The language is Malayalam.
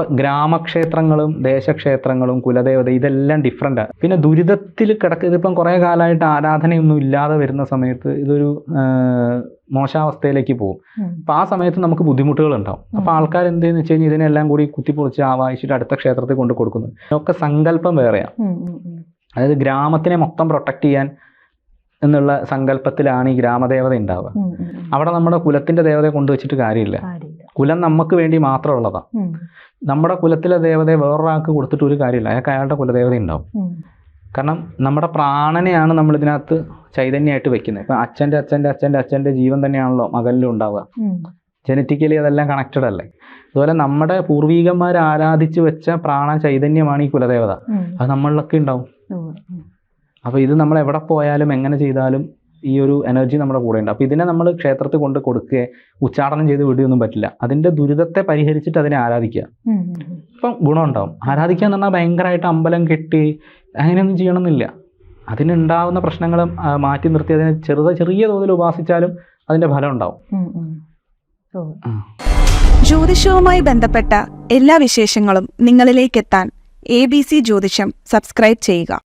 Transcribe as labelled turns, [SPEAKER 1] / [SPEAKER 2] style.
[SPEAKER 1] ഇപ്പം ഗ്രാമക്ഷേത്രങ്ങളും ദേശക്ഷേത്രങ്ങളും കുലദേവത ഇതെല്ലാം ഡിഫറെന്റാണ് പിന്നെ ദുരിതത്തിൽ കിടക്ക ഇതിപ്പം കുറേ കാലമായിട്ട് ആരാധനയൊന്നും ഇല്ലാതെ വരുന്ന സമയത്ത് ഇതൊരു മോശാവസ്ഥയിലേക്ക് പോകും. അപ്പം ആ സമയത്ത് നമുക്ക് ബുദ്ധിമുട്ടുകൾ ഉണ്ടാവും അപ്പോൾ ആൾക്കാർ എന്ത് ചെയ്യുന്നു വെച്ച് കഴിഞ്ഞാൽ ഇതിനെല്ലാം കൂടി കുത്തിപ്പൊളിച്ച് ആവാഹിച്ചിട്ട് അടുത്ത ക്ഷേത്രത്തിൽ കൊണ്ട് കൊടുക്കുന്നു. ഇതൊക്കെ സങ്കല്പം വേറെയാണ്. അതായത് ഗ്രാമത്തിനെ മൊത്തം പ്രൊട്ടക്റ്റ് ചെയ്യാൻ എന്നുള്ള സങ്കല്പത്തിലാണ് ഈ ഗ്രാമദേവത ഉണ്ടാവുക. അവിടെ നമ്മുടെ കുലത്തിന്റെ ദേവതയെ കൊണ്ടുവച്ചിട്ട് കാര്യമില്ല. കുലം നമുക്ക് വേണ്ടി മാത്രമുള്ളതാണ് നമ്മുടെ കുലത്തിലെ ദേവതയെ വേറൊരാൾക്ക് കൊടുത്തിട്ട് ഒരു കാര്യമില്ല. അയാൾക്ക് അയാളുടെ കുലദേവത ഉണ്ടാവും. കാരണം നമ്മുടെ പ്രാണനെയാണ് നമ്മൾ ഇതിനകത്ത് ചൈതന്യമായിട്ട് വെക്കുന്നത്. ഇപ്പം അച്ഛന്റെ അച്ഛന്റെ അച്ഛന്റെ അച്ഛന്റെ ജീവൻ തന്നെയാണല്ലോ മകനിലും ഉണ്ടാവുക. ജനറ്റിക്കലി അതെല്ലാം കണക്റ്റഡ് അല്ലേ? അതുപോലെ നമ്മുടെ പൂർവികന്മാർ ആരാധിച്ച് വെച്ച പ്രാണ ചൈതന്യമാണ് ഈ കുലദേവത. അത് നമ്മളിലൊക്കെ ഉണ്ടാവും. അപ്പോൾ ഇത് നമ്മൾ എവിടെ പോയാലും എങ്ങനെ ചെയ്താലും ഈ ഒരു എനർജി നമ്മുടെ കൂടെ ഉണ്ട് അപ്പോൾ ഇതിനെ നമ്മൾ ക്ഷേത്രത്തിൽ കൊണ്ട് കൊടുക്കുക ഉച്ചാടനം ചെയ്ത് വിടുകയൊന്നും പറ്റില്ല. അതിന്റെ ദുരിതത്തെ പരിഹരിച്ചിട്ട് അതിനെ ആരാധിക്കുക. അപ്പം ഗുണമുണ്ടാവും. ആരാധിക്കുക എന്ന് പറഞ്ഞാൽ ഭയങ്കരമായിട്ട് അമ്പലം കെട്ടി അങ്ങനെയൊന്നും ചെയ്യണമെന്നില്ല. അതിനുണ്ടാവുന്ന പ്രശ്നങ്ങൾ മാറ്റി നിർത്തി അതിനെ ചെറുത ചെറിയ തോതിൽ ഉപാസിച്ചാലും അതിന്റെ ഫലം ഉണ്ടാവും.
[SPEAKER 2] ജ്യോതിഷവുമായി ബന്ധപ്പെട്ട എല്ലാ വിശേഷങ്ങളും നിങ്ങളിലേക്കെത്താൻ എ ബി സി ജ്യോതിഷം സബ്സ്ക്രൈബ് ചെയ്യുക.